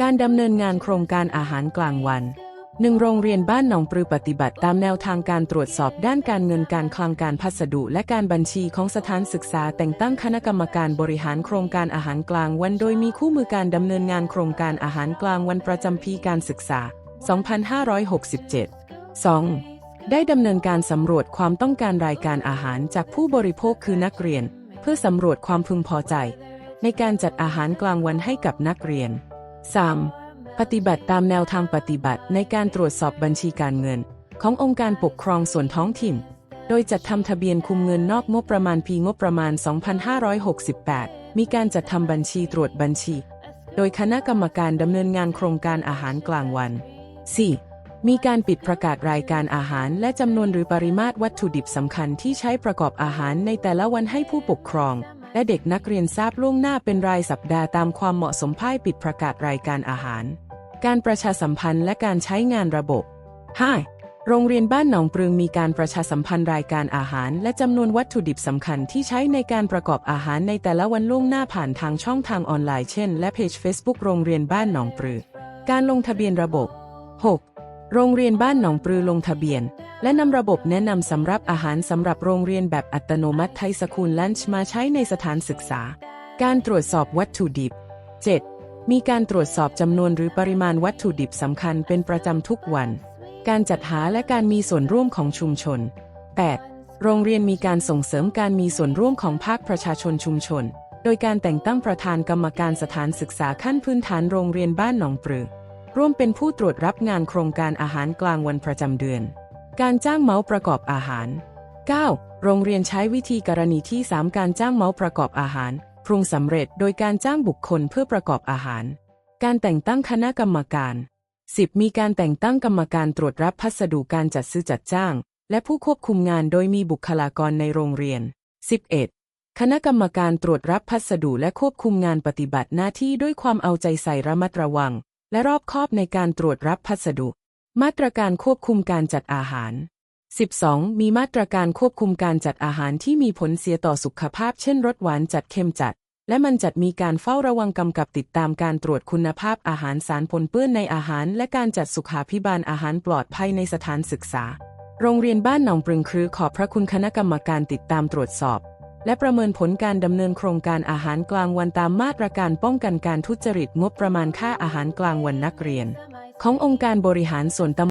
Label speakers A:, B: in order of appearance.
A: การดำเนินงานโครงการอาหารกลางวันหนึ่งโรงเรียนบ้านหนองปลือปฏิบัติตามแนวทางการตรวจสอบด้านการเงินการคลังการพัสดุ และการบัญชีของสถานศึกษา แต่งตั้งคณะกรรมการบริหารโครงการอาหารกลางวัน โดยมีคู่มือการดำเนินงานโครงการอาหารกลางวันประจำปีการศึกษา 2567 2. ได้ดำเนินการสำรวจความต้องการรายการอาหารจากผู้บริโภคคือนักเรียน เพื่อสำรวจความพึงพอใจ ในการจัดอาหารกลางวันให้กับนักเรียน 3. ปฏิบัติตามแนวทางปฏิบัติในการตรวจสอบบัญชีการเงิน ขององค์การปกครองส่วนท้องถิ่น โดยจัดทำทะเบียนคุมเงินนอกงบประมาณปีงบประมาณ 2568 มีการจัดทำบัญชีตรวจบัญชี โดยคณะกรรมการดำเนินงานโครงการอาหารกลางวัน 4. มีการปิดประกาศรายการอาหารและจำนวนหรือปริมาตรวัตถุดิบสำคัญที่ใช้ประกอบอาหารในแต่ละวันให้ผู้ปกครอง และเด็กนักเรียนทราบล่วงหน้าเป็นรายสัปดาห์ตามความเหมาะสมภายปิดประกาศรายการอาหาร การประชาสัมพันธ์และการใช้งานระบบ 5. โรงเรียนบ้านหนองปรึงมีการประชาสัมพันธ์รายการอาหาร และจำนวนวัตถุดิบสำคัญที่ใช้ในการประกอบอาหารในแต่ละวันล่วงหน้าผ่านทางช่องทางออนไลน์เช่น และเพจ Facebook โรงเรียนบ้านหนองปรือการลงทะเบียนระบบ 6. โรงเรียนบ้านหนองปรือลงทะเบียน และนำระบบแนะนำสำหรับอาหารสำหรับโรงเรียนแบบอัตโนมัติไทยสคูลลันช์มาใช้ในสถานศึกษา การตรวจสอบวัตถุดิบ 7. มีการตรวจสอบจำนวนหรือปริมาณวัตถุดิบสำคัญเป็นประจำทุกวัน การจัดหาและการมีส่วนร่วมของชุมชน 8. โรงเรียนมีการส่งเสริมการมีส่วนร่วมของภาคประชาชนชุมชน โดยการแต่งตั้งประธานกรรมการสถานศึกษาขั้นพื้นฐานโรงเรียนบ้านหนองปรือ ร่วมเป็นผู้ตรวจรับงานโครงการอาหารกลางวันประจำเดือน การจ้างเมาส์ประกอบอาหาร 9. โรงเรียนใช้วิธีกรณีที่ 3 การจ้างเมาส์ประกอบอาหารปรุงสำเร็จโดยการจ้างบุคคลเพื่อประกอบอาหาร การแต่งตั้งคณะกรรมการ 10. มีการแต่งตั้งกรรมการตรวจรับพัสดุการจัดซื้อจัดจ้าง และผู้ควบคุมงานโดยมีบุคลากรในโรงเรียน 11. คณะกรรมการตรวจรับพัสดุและควบคุมงานปฏิบัติหน้าที่ด้วยความเอาใจใส่ระมัดระวัง และรอบคอบในการตรวจรับพัสดุ มาตรการควบคุมการจัดอาหาร 12. มีมาตรการควบคุมการจัดอาหารที่มีผลเสียต่อสุขภาพ เช่นรสหวานจัดเค็มจัด และมันจัดมีการเฝ้าระวังกำกับติดตามการตรวจคุณภาพอาหารสารปนเปื้อนในอาหาร และการจัดสุขาพิบาลอาหารปลอดภัยในสถานศึกษา โรงเรียนบ้านหนองปรึงคือขอบพระคุณคณะกรรมการติดตามตรวจสอบ และประเมินผลการดำเนินโครงการอาหารกลางวันตามมาตรการป้องกันการทุจริตงบประมาณค่าอาหารกลางวันนักเรียน ขององค์การบริหารส่วนตำ